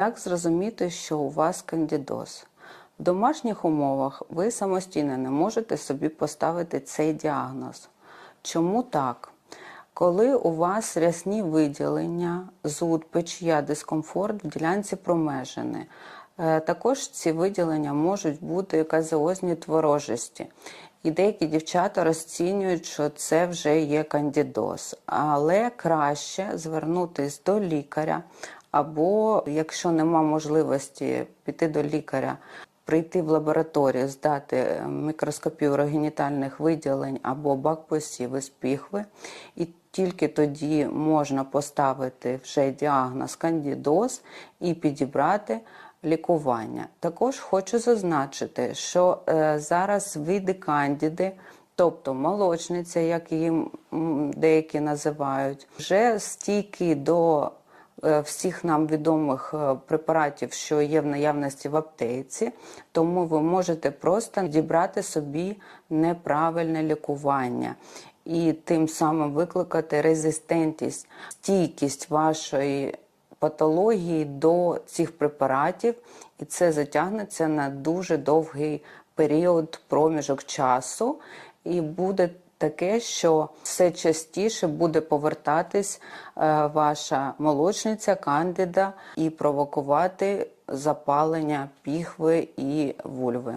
Як зрозуміти, що у вас кандідоз? В домашніх умовах ви самостійно не можете собі поставити цей діагноз. Чому так? Коли у вас рясні виділення, зуд, печія, дискомфорт в ділянці промежини, е, також ці виділення можуть бути казеозні творожості. І деякі дівчата розцінюють, що це вже є кандідоз. Але краще звернутись до лікаря, або якщо нема можливості піти до лікаря, прийти в лабораторію, здати мікроскопію урогенітальних виділень або бак посів із піхви, і тільки тоді можна поставити вже діагноз кандідоз і підібрати лікування. Також хочу зазначити, що е, зараз види кандіди. Тобто молочниця, як її деякі називають, вже стійкі до всіх нам відомих е, препаратів, що є в наявності в аптеці, тому ви можете просто дібрати собі неправильне лікування і тим самим викликати резистентність, стійкість вашої патології до цих препаратів, і це затягнеться на дуже довгий період проміжок часу, і буде таке, що все частіше буде повертатись е, ваша молочниця, кандида і провокувати запалення піхви і вульви.